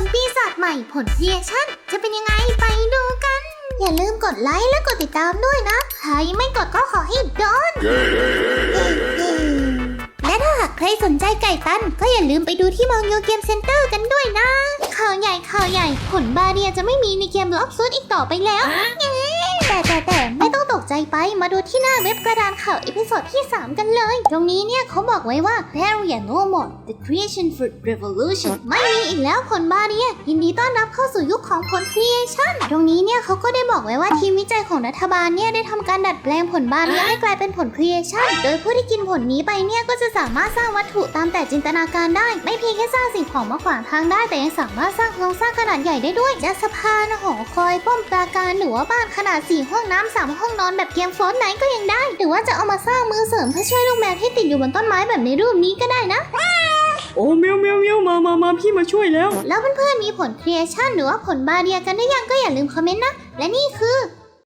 ลปีศาจใหม่ผลเรียชั่น จะเป็นยังไงไปดูกัน อย่าลืมกดไลค์และกดติดตามด้วยนะ ใครไม่กดก็ขอให้โดน และถ้าหากใครสนใจไก่ตัน ก็อย่าลืมไปดูที่มองโยเกมเซ็นเตอร์กันด้วยนะ ข่าวใหญ่ข่าวใหญ่ ผลบาเรียจะไม่มีในเกมล็อกซุดอีกต่อไปแล้วเย้แต่แต่แต่ไม่ต้องตกใจ ไป มาดูที่หน้าเว็บกระดานข่าวอีพิโซดที่ 3 กันเลย ตรงนี้เนี่ยเขาบอกไว้ว่า Barrier No More The Creation Fruit Revolution ไม่มีอีกแล้วผลบาเรียยินดีต้อนรับเข้าสู่ยุคของผล Creation ตรงนี้เนี่ยเขาก็ได้บอกไว้ว่าทีมวิจัยของรัฐบาลเนี่ยได้ทำการดัดแปลงผลบาเรียให้กลายเป็นผล Creation โดยผู้ที่กินผลนี้ไปเนี่ยก็จะสามารถสร้างวัตถุตามแต่จินตนาการได้ ไม่เพียงแค่สร้างสิ่งของมาขวางทางได้แต่ยังสามารถสร้างโครงสร้างขนาดใหญ่ได้ด้วยจะสะพานหอคอยป้อมปราการหรือว่าบ้านขนาด4ห้องน้ำสามห้องนอนแบบเกมฟอนไหนก็ยังได้ หรือว่าจะเอามาสร้างมือเสริมเพื่อช่วยลูกแมวที่ติดอยู่บนต้นไม้แบบในรูปนี้ก็ได้นะ โอ้เมียวเมียวเมียวมามามาพี่มาช่วยแล้ว แล้วเพื่อนๆมีผล creation หรือว่าผลบาเรียกันหรือยังก็อย่าลืมคอมเมนต์นะ และนี่คือ